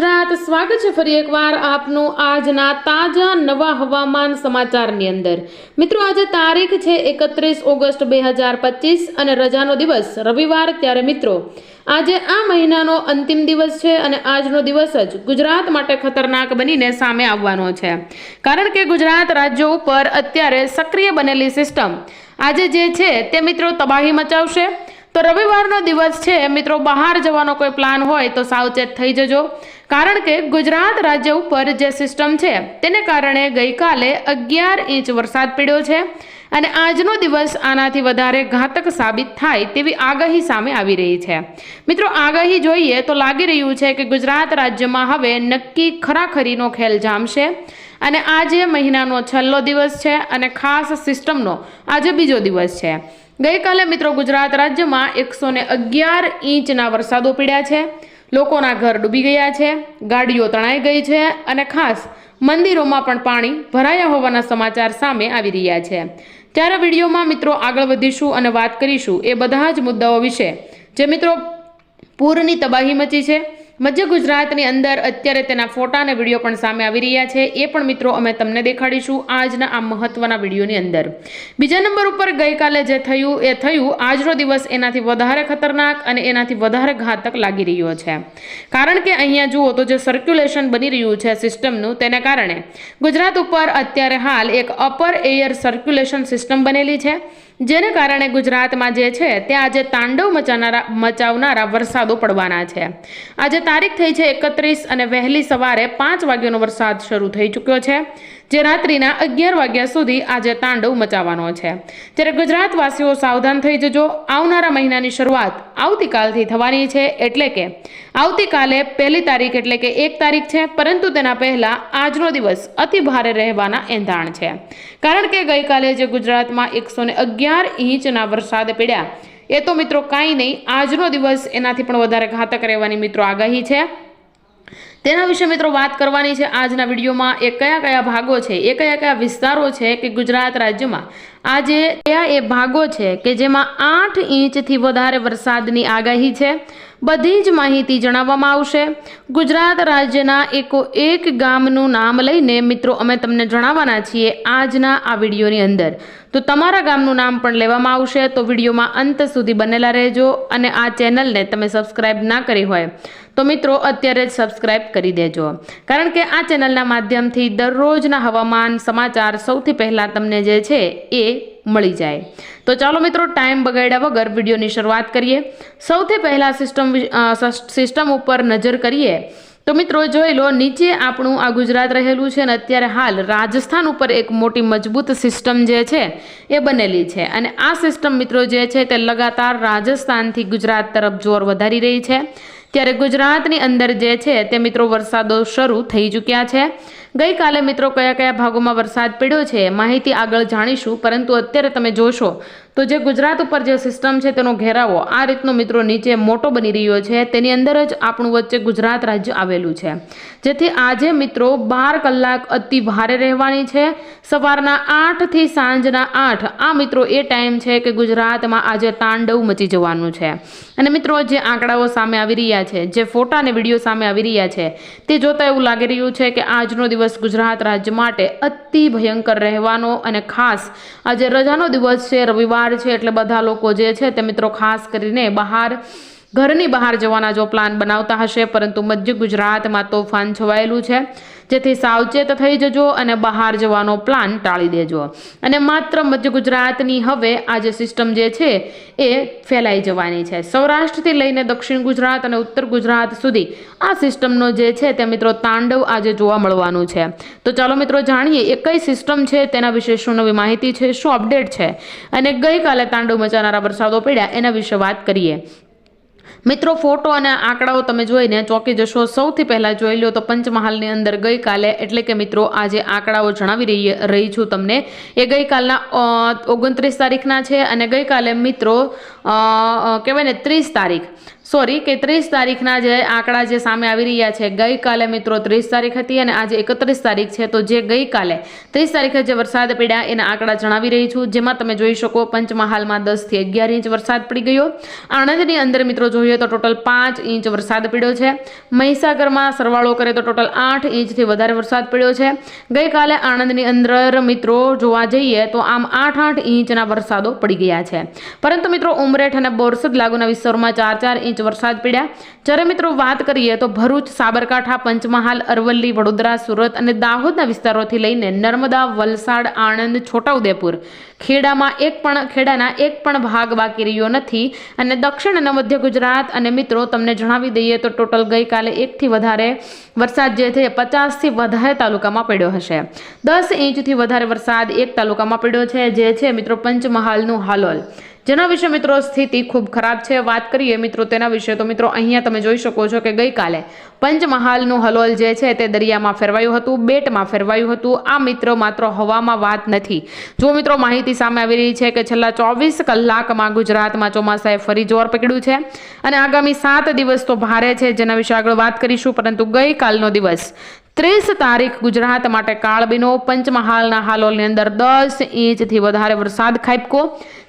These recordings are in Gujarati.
ગુજરાત, સ્વાગત છે ફરી એકવાર આપનું આજના તાજા નવા હવામાન સમાચારની અંદર. મિત્રો, આજે તારીખ છે એકત્રીસ ઓગસ્ટ બે હજાર પચીસ અને રજાનો દિવસ રવિવાર. ત્યારે મિત્રો, આજે આ મહિનાનો અંતિમ દિવસ છે અને આજનો દિવસ જ ગુજરાત માટે ખતરનાક બનીને સામે આવવાનો છે. કારણ કે ગુજરાત રાજ્યો ઉપર અત્યારે સક્રિય બનેલી સિસ્ટમ આજે જે છે તે મિત્રો તબાહી મચાવશે. તો રવિવારનો દિવસ છે, મિત્રો, બહાર જવાનો કોઈ પ્લાન હોય તો સાવચેત થઈ જજો. કારણ કે ગુજરાત રાજ્ય ઉપર જે સિસ્ટમ છે, તેને કારણે ગઈકાલે અગિયાર ઇંચ વરસાદ પડ્યો છે અને આજનો દિવસ આનાથી વધારે ઘાતક સાબિત થાય તેવી આગાહી સામે આવી રહી છે. મિત્રો, આગાહી જોઈએ તો લાગી રહ્યું છે કે ગુજરાત રાજ્યમાં હવે નક્કી ખરાખરીનો ખેલ જામશે અને આજે મહિનાનો છેલ્લો દિવસ છે અને ખાસ સિસ્ટમનો આજે બીજો દિવસ છે. ગઈકાલે મિત્રો ગુજરાત રાજ્યમાં એકસો ને અગિયાર ઇંચના વરસાદો પડ્યા છે. લોકોના ઘર ડૂબી ગયા છે, ગાડીઓ તણાઈ ગઈ છે અને ખાસ મંદિરોમાં પણ પાણી ભરાયા હોવાના સમાચાર સામે આવી રહ્યા છે. ત્યારે વિડીયોમાં મિત્રો આગળ વધીશું અને વાત કરીશું એ બધા જ મુદ્દાઓ વિશે. જે મિત્રો પૂરની તબાહી મચી છે મધ્ય ગુજરાતની અંદર અત્યારે તેના ફોટા અને વીડિયો પણ સામે આવી રહ્યા છે. એ પણ મિત્રો અમે તમને દેખાડીશું આજના આ મહત્વના વિડીયોની અંદર. બીજા નંબર ઉપર ગઈકાલે જે થયું, એ થયું, આજનો દિવસ એનાથી વધારે ખતરનાક અને એનાથી વધારે ઘાતક લાગી રહ્યો છે. કારણ કે અહીંયા જુઓ તો જે સર્ક્યુલેશન બની રહ્યું છે સિસ્ટમનું તેને કારણે ગુજરાત ઉપર અત્યારે હાલ એક અપર એયર સર્ક્યુલેશન સિસ્ટમ બનેલી છે. જેને કારણે ગુજરાતમાં જે છે ત્યાં આજે તાંડવ મચાનારા મચાવનારા વરસાદો પડવાના છે. આજે તારીખ થઈ છે એકત્રીસ અને વહેલી સવારે પાંચ વાગ્યાનો વરસાદ શરૂ થઈ ચૂક્યો છે. જે રાત્રિના અગિયાર વાગ્યા સુધી આજે તાંડવ મચાવવાનો છે. ત્યારે ગુજરાતવાસીઓ સાવધાન થઈ જજો, આવનારા મહિનાની શરૂઆત આવતીકાલથી થવાની છે એટલે કે આવતીકાલે પહેલી તારીખ એટલે કે એક તારીખ છે, પરંતુ તેના પહેલાં આજનો દિવસ અતિ ભારે રહેવાના એંધાણ છે. કારણ કે ગઈકાલે જે ગુજરાતમાં એકસો અગિયાર ઇંચના વરસાદ પડ્યા, એ તો મિત્રો કાંઈ નહીં, આજનો દિવસ એનાથી પણ વધારે ઘાતક રહેવાની મિત્રો આગાહી છે. તેના વિશે મિત્રો વાત કરવાની છે આજના વિડીયોમાં એ કયા કયા ભાગો છે, એ કયા કયા વિસ્તારો છે કે ગુજરાત રાજ્યમાં? આજે કયા એ ભાગો છે કે જેમાં આઠ ઇંચથી વધારે વરસાદની આગાહી છે? બધી જ માહિતી જણાવવામાં આવશે. ગુજરાત રાજ્યના એકો એક ગામનું નામ લઈને મિત્રો અમે તમને જણાવવાના છીએ આજના આ વિડીયોની અંદર. તો તમારા ગામનું નામ પણ લેવામાં આવશે. તો વિડીયોમાં અંત સુધી બનેલા રહેજો અને આ ચેનલને તમે સબસ્ક્રાઇબ ના કરી હોય તો મિત્રો અત્યારે જ સબસ્ક્રાઇબ કરી દેજો. કારણ કે આ ચેનલના માધ્યમથી દરરોજના હવામાન સમાચાર સૌથી પહેલાં તમને જે છે એ મળી જાય. તો ચાલો મિત્રો ટાઈમ બગાડ્યા વગર વિડીયોની શરૂઆત કરીએ. સૌથી પહેલાં સિસ્ટમ સિસ્ટમ ઉપર નજર કરીએ. તો મિત્રો જોઈ લો, નીચે આપણું આ ગુજરાત રહેલું છે અને અત્યારે હાલ રાજસ્થાન ઉપર એક મોટી મજબૂત સિસ્ટમ જે છે એ બનેલી છે. અને આ સિસ્ટમ મિત્રો જે છે તે લગાતાર રાજસ્થાનથી ગુજરાત તરફ જોર વધારી રહી છે. ત્યારે ગુજરાતની અંદર જે છે તે મિત્રો વરસાદો શરૂ થઈ ચૂક્યા છે. ગઈકાલે મિત્રો કયા કયા ભાગોમાં વરસાદ પડ્યો છે, માહિતી આગળ જાણીશું. પરંતુ અત્યારે તમે જોશો તો જે ગુજરાત ઉપર જે સિસ્ટમ છે તેનો ઘેરાવો આ રીતનો મિત્રો નીચે મોટો બની રહ્યો છે. તેની અંદર જ આપણું વચ્ચે ગુજરાત રાજ્ય આવેલું છે. જેથી આજે મિત્રો બાર કલાક અતિ ભારે રહેવાની છે. સવારના આઠથી સાંજના આઠ આ મિત્રો એ ટાઈમ છે કે ગુજરાતમાં આજે તાંડવ મચી જવાનું છે. અને મિત્રો જે આંકડાઓ સામે આવી રહ્યા છે, જે ફોટા અને વીડિયો સામે આવી રહ્યા છે, તે જોતા એવું લાગી રહ્યું છે કે આજનો દિવસ ગુજરાત રાજ્ય માટે અતિ ભયંકર રહેવાનો અને ખાસ આજે રજાનો દિવસ છે રવિવાર છે એટલે બધા લોકો જે છે તે મિત્રો ખાસ કરીને બહાર ઘરની બહાર જવાના જો પ્લાન બનાવતા હશે, પરંતુ મધ્ય ગુજરાતમાં તોફાન છવાયેલું છે. જેથી સાવચેત થઈ જજો અને બહાર જવાનો પ્લાન ટાળી દેજો. અને માત્ર મધ્ય ગુજરાતની હવે આ જે સિસ્ટમ જે છે, એ ફેલાઈ જવાની છે. સૌરાષ્ટ્રથી લઈને દક્ષિણ ગુજરાત અને ઉત્તર ગુજરાત સુધી આ સિસ્ટમનો જે છે, તે મિત્રો તાંડવ આજે જોવા મળવાનું છે. તો ચાલો મિત્રો જાણીએ, એ કઈ સિસ્ટમ છે, તેના વિશે શું નવી માહિતી છે, શું અપડેટ છે? અને ગઈકાલે તાંડવ મચાનારા વરસાદો પડ્યા, એના વિશે વાત કરીએ. મિત્રો, ફોટો અને આંકડાઓ તમે જોઈને ચોંકી જશો. સૌથી પહેલાં જોઈ લો તો પંચમહાલની અંદર ગઈકાલે, એટલે કે મિત્રો, આજે આંકડાઓ જણાવી રહી રહી છું તમને. એ ગઈકાલના ઓગણત્રીસ તારીખના છે અને ગઈકાલે મિત્રો કહેવાય ને, ત્રીસ તારીખ. સોરી કે ત્રીસ તારીખના જે આંકડા જે સામે આવી રહ્યા છે, ગઈકાલે મિત્રો ત્રીસ તારીખ હતી અને આજે એકત્રીસ તારીખ છે, તો જે ગઈકાલે ત્રીસ તારીખે જે વરસાદ પડ્યા એના આંકડા જણાવી રહી છું. જેમાં તમે જોઈ શકો પંચમહાલમાં દસથી અગિયાર ઇંચ વરસાદ પડી ગયો. આણંદની અંદર મિત્રો જોઈએ તો ટોટલ પાંચ ઇંચ વરસાદ પડ્યો છે. મહીસાગરમાં સરવાળો કરે તો ટોટલ આઠ ઇંચથી વધારે વરસાદ પડ્યો છે. ગઈકાલે આણંદની અંદર મિત્રો જોવા જઈએ તો આમ આઠ આઠ ઇંચના વરસાદો પડી ગયા છે. પરંતુ મિત્રો ઉમરેઠ અને બોરસદ લાગુના વિસ્તારોમાં ચાર ચાર ઇંચ વરસાદ પડ્યા. જ્યારે મિત્રો વાત કરીએ તો ભરૂચ, સાબરકાંઠા, પંચમહાલ, અરવલ્લી, વડોદરા, સુરત અને દાહોદના વિસ્તારોથી લઈને નર્મદા, વલસાડ, આણંદ, છોટાઉદેપુર ખેડામાં એક પણ ખેડાના એક પણ ભાગ બાકી રહ્યો નથી અને દક્ષિણ અને મધ્ય ગુજરાત અને મિત્રો તમને જણાવી દઈએ તો ટોટલ ગઈકાલે એકથી વધારે વરસાદ જે છે પચાસથી વધારે તાલુકામાં પડ્યો હશે. દસ ઇંચથી વધારે વરસાદ એક તાલુકામાં પડ્યો છે, જે છે મિત્રો પંચમહાલનું હાલોલ. જેના વિશે મિત્રો સ્થિતિ ખૂબ ખરાબ છે, વાત કરીએ મિત્રો તેના વિશે, તો મિત્રો અહીંયા તમે જોઈ શકો છો કે ગઈકાલે પંચમહાલનું હલોલ જે છે તે દરિયામાં ફેરવાયું હતું, બેટમાં ફેરવાયું હતું, આ મિત્રો માત્ર હવામાં વાત નથી. જો મિત્રો માહિતી સામે આવી રહી છે કે છેલ્લા ચોવીસ કલાકમાં ગુજરાતમાં ચોમાસાએ ફરી જોર પકડ્યું છે અને આગામી સાત દિવસ તો ભારે છે, જેના વિશે આગળ વાત કરીશું, પરંતુ ગઈકાલનો દિવસ ત્રીસ તારીખ ગુજરાત માટે કાળબીનો પંચમહાલના હાલોલની અંદર દસ ઇંચથી વધારે વરસાદ ખાબકો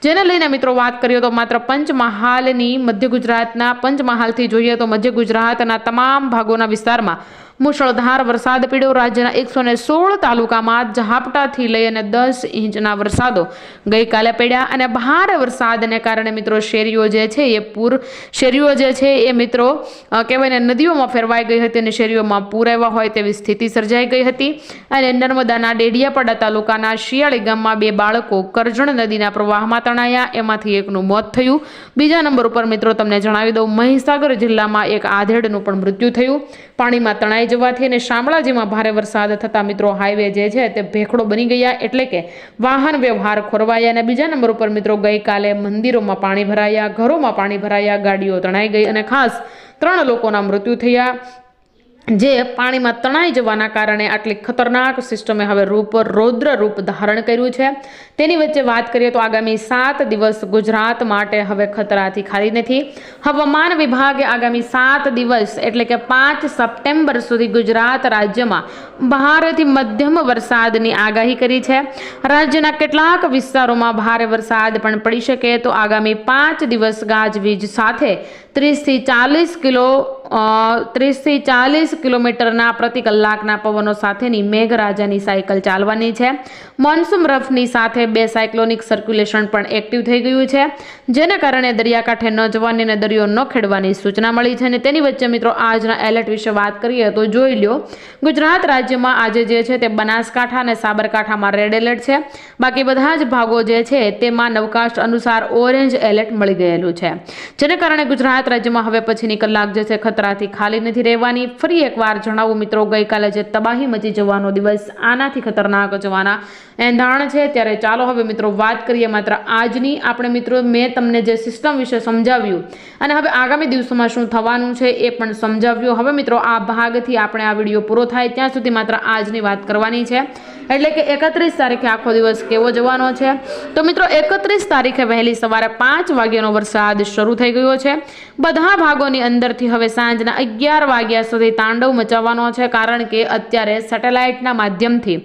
જેને લઈને મિત્રો વાત કરીએ તો માત્ર પંચમહાલની મધ્ય ગુજરાતના પંચમહાલથી જોઈએ તો મધ્ય ગુજરાતના તમામ ભાગોના વિસ્તારમાં મુશળધાર વરસાદ પીડ્યો રાજ્યના એકસો ને સોળ તાલુકામાં ઝાપટાથી લઈ અને દસ ઇંચના વરસાદો ગઈકાલે પડ્યા અને ભારે વરસાદને કારણે મિત્રો શેરીઓ જે છે એ પૂર, શેરીઓ જે છે એ મિત્રો કહેવાય નદીઓમાં ફેરવાઈ ગઈ હતી અને શેરીઓમાં પૂર આવ્યા હોય તેવી સ્થિતિ સર્જાઈ ગઈ હતી. અને નર્મદાના ડેડિયાપાડા તાલુકાના શિયાળી ગામમાં બે બાળકો કરજણ નદીના પ્રવાહમાં તણાયા. એમાંથી એકનું મોત થયું. બીજા નંબર ઉપર મિત્રો તમને જણાવી દઉં, મહીસાગર જિલ્લામાં એક આધેડનું પણ મૃત્યુ થયું. પાણીમાં તણાઈ જવાથી અને શામળાજીમાં ભારે વરસાદ થતાં મિત્રો હાઈવે જે છે તે ભેખડો બની ગયા એટલે કે વાહન વ્યવહાર ખોરવાયા અને બીજા નંબર ઉપર મિત્રો ગઈકાલે મંદિરોમાં પાણી ભરાયા, ઘરોમાં પાણી ભરાયા, ગાડીઓ તણાઈ ગઈ અને ખાસ ત્રણ લોકોના મૃત્યુ થયા. જે પાણીમાં તણાઈ જવાના કારણે આટલી ખતરનાક સિસ્ટમે હવે રૂપ રૌદ્ર રૂપ ધારણ કર્યું છે. તેની વચ્ચે વાત કરીએ તો આગામી સાત દિવસ ગુજરાત માટે હવે ખતરાથી ખાલી નથી. હવામાન વિભાગે આગામી સાત દિવસ એટલે કે પાંચ સપ્ટેમ્બર સુધી ગુજરાત રાજ્યમાં ભારેથી મધ્યમ વરસાદની આગાહી કરી છે. રાજ્યના કેટલાક વિસ્તારોમાં ભારે વરસાદ પણ પડી શકે તો આગામી પાંચ દિવસ ગાજવીજ સાથે ત્રીસથી ચાલીસ કિલો ત્રીસથી ચાલીસ કિલોમીટરના પ્રતિ કલાકના પવનો સાથેની મેઘરાજાની સાયકલ ચાલવાની છે. મોન્સૂન રફની સાથે બે સાયક્લોનિક સર્ક્યુલેશન પણ એક્ટિવ થઈ ગયું છે. જેને કારણે દરિયાકાંઠે ન જવાની અને દરિયો ન ખેડવાની સૂચના મળી છે અને તેની વચ્ચે મિત્રો આજના એલર્ટ વિશે વાત કરીએ તો જોઈ લ્યો, ગુજરાત રાજ્યમાં આજે જે છે તે બનાસકાંઠા અને સાબરકાંઠામાં રેડ એલર્ટ છે. બાકી બધા જ ભાગો જે છે તેમાં નવકાસ્ટ અનુસાર ઓરેન્જ એલર્ટ મળી ગયેલું છે. જેને કારણે ગુજરાત રાજ્યમાં હવે પછીની કલાક જે છે ખતરાથી ખાલી નથી રહેવાની. ફરી એકવાર જણાવું મિત્રો, ગઈકાલે જે તબાહી મચી જવાનો દિવસ, આનાથી ખતરનાક જવાના એંધાણ છે. ત્યારે ચાલો હવે મિત્રો વાત કરીએ માત્ર આજની. આપણે મિત્રો, મેં તમને જે સિસ્ટમ વિશે સમજાવ્યું અને હવે આગામી દિવસોમાં શું થવાનું છે એ પણ સમજાવ્યું. હવે મિત્રો, આ ભાગથી આપણે આ વીડિયો પૂરો થાય. ત્યાં સુધી માત્ર આજની વાત કરવાની છે. એટલે કે એકત્રીસ તારીખે આખો દિવસ કેવો જવાનો છે? તો મિત્રો, એકત્રીસ તારીખે વહેલી સવારે પાંચ વાગ્યાનો વરસાદ શરૂ થઈ ગયો છે. બધા ભાગોની અંદરથી હવે સાંજના અગિયાર વાગ્યા સુધી તાંડવ મચાવવાનો છે, કારણ કે અત્યારે સેટેલાઇટના માધ્યમથી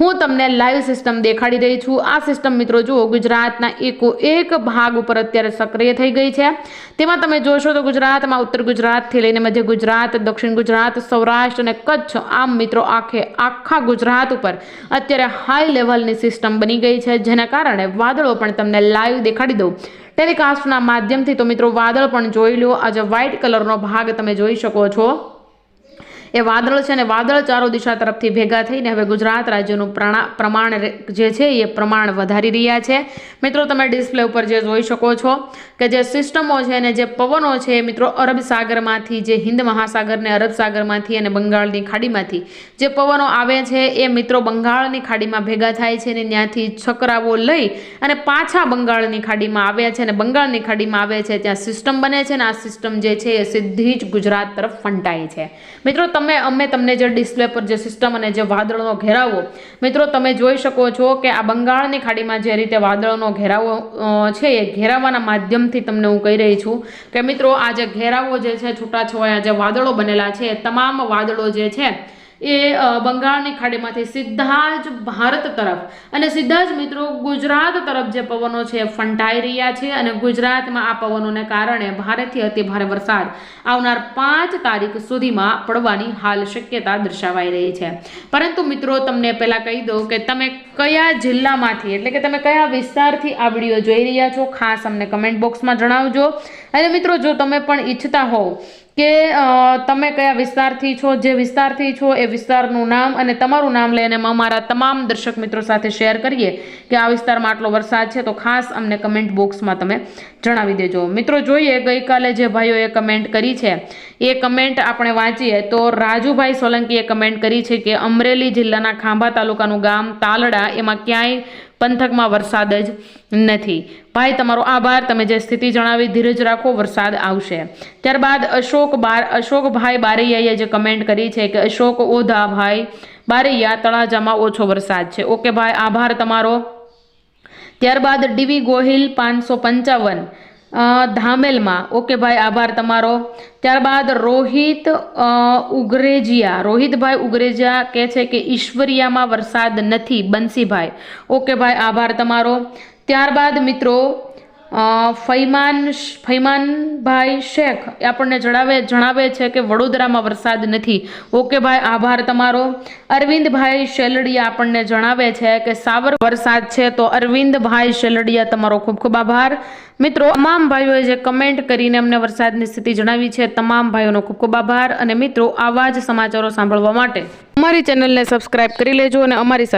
હું તમને લાઈવ સિસ્ટમ દેખાડી રહી છું. આ સિસ્ટમ મિત્રો જુઓ, ગુજરાતના એકો એક ભાગ ઉપર અત્યારે સક્રિય થઈ ગઈ છે. તેમાં તમે જોશો તો ગુજરાતમાં ઉત્તર ગુજરાતથી લઈને મધ્ય ગુજરાત, દક્ષિણ ગુજરાત, સૌરાષ્ટ્ર અને કચ્છ આમ મિત્રો આખે આખા ગુજરાત ઉપર અત્યારે હાઈ લેવલની સિસ્ટમ બની ગઈ છે. જેના કારણે વાદળો પણ તમને લાઈવ દેખાડી દઉં. ટેલિકાસ્ટના માધ્યમથી તો મિત્રો વાદળ પણ જોઈ લો. આજે વ્હાઇટ કલરનો ભાગ તમે જોઈ શકો છો. એ વાદળ છે અને વાદળ ચારો દિશા તરફથી ભેગા થઈને હવે ગુજરાત રાજ્યનું પ્રમાણ જે છે એ પ્રમાણ વધારી રહ્યા છે. મિત્રો, તમે ડિસ્પ્લે ઉપર જે જોઈ શકો છો કે જે સિસ્ટમો છે અને જે પવનો છે મિત્રો અરબ સાગરમાંથી, જે હિન્દ મહાસાગરને અરબ સાગરમાંથી અને બંગાળની ખાડીમાંથી જે પવનો આવે છે એ મિત્રો બંગાળની ખાડીમાં ભેગા થાય છે અને ત્યાંથી છકરાવો લઈ અને પાછા બંગાળની ખાડીમાં આવ્યા છે અને બંગાળની ખાડીમાં આવે છે, ત્યાં સિસ્ટમ બને છે અને આ સિસ્ટમ જે છે એ સીધી જ ગુજરાત તરફ ફંટાય છે. મિત્રો તમે, અમે તમને જે ડિસ્પ્લે પર જે સિસ્ટમ અને જે વાદળનો ઘેરાવો, મિત્રો તમે જોઈ શકો છો કે આ બંગાળની ખાડીમાં જે રીતે વાદળનો ઘેરાવો છે એ ઘેરાવાના માધ્યમથી તમને હું કહી રહી છું કે મિત્રો આ જે ઘેરાવો જે છે, છૂટાછવાયા જે વાદળો બનેલા છે તમામ વાદળો જે છે એ બંગાળની ખાડીમાંથી સીધા જ ભારત તરફ. અને સીધા જ મિત્રો ગુજરાત તરફ જે પવનો છે ફંટાઈ રહ્યા છે અને ગુજરાતમાં આ પવનોને કારણે ભારેથી અતિ ભારે વરસાદ આવનાર પાંચ તારીખ સુધીમાં પડવાની હાલ શક્યતા દર્શાવાઈ રહી છે. પરંતુ મિત્રો તમને પહેલાં કહી દઉં કે તમે કયા જિલ્લામાંથી, એટલે કે તમે કયા વિસ્તારથી આ વીડિયો જોઈ રહ્યા છો, ખાસ અમને કમેન્ટ બોક્સમાં જણાવજો. અને મિત્રો જો તમે પણ ઈચ્છતા હોવ કે તમે કયા વિસ્તારથી છો, જે વિસ્તારથી છો એ વિસ્તારનું નામ અને તમારું નામ લઈને અમે અમારા તમામ દર્શક મિત્રો સાથે શેર કરીએ કે આ વિસ્તારમાં આટલો વરસાદ છે તો ખાસ અમને કમેન્ટ બોક્સમાં તમે જણાવી દેજો. મિત્રો, જોઈએ ગઈકાલે જે ભાઈઓએ કમેન્ટ કરી છે, એ કમેન્ટ આપણે વાંચીએ તો રાજુભાઈ સોલંકીએ કમેન્ટ કરી છે કે અમરેલી જિલ્લાના ખાંભા તાલુકાનું ગામ તાલડા એમાં ક્યાંય પંથકમાં વરસાદ જ નથી. ભાઈ, તમારો આભાર. તમે જે સ્થિતિ જણાવી, ધીરજ રાખો, વરસાદ આવશે. ત્યારબાદ અશોક બાર, અશોકભાઈ બારૈયાએ જે કમેન્ટ કરી છે કે, અશોક ઓધા ભાઈ, બારૈયા તળાજામાં ઓછો વરસાદ છે. ઓકે ભાઈ, આભાર તમારો. ત્યારબાદ ડીવી ગોહિલ પાંચસો પંચાવન. ધામેલમાં. ઓકે ભાઈ, આભાર તમારો. ત્યારબાદ રોહિત ઉગરેજિયા. રોહિતભાઈ ઉગરેજિયા કહે છે કે ઈશ્વરિયામાં વરસાદ નથી, બંસીભાઈ. ઓકે ભાઈ, આભાર તમારો. ત્યારબાદ મિત્રો ફૈમાન ફૈમાનભાઈ શેખ એ આપણને જણાવે જણાવે છે કે વડોદરામાં વરસાદ નથી. ઓકે ભાઈ, આભાર તમારો. અરવિંદભાઈ શેલડિયા આપણને જણાવે છે કે સાવર વરસાદ છે તો અરવિંદભાઈ શેલડિયા તમારો ખૂબ ખૂબ આભાર. મિત્રો, તમામ ભાઈઓએ જે કમેન્ટ કરીને અમને વરસાદની સ્થિતિ જણાવી છે, તમામ ભાઈઓનો ખૂબ ખૂબ આભાર. અને મિત્રો, આવા જ સમાચારો સાંભળવા માટે અમારી ચેનલને સબસ્ક્રાઈબ કરી લેજો અને અમારી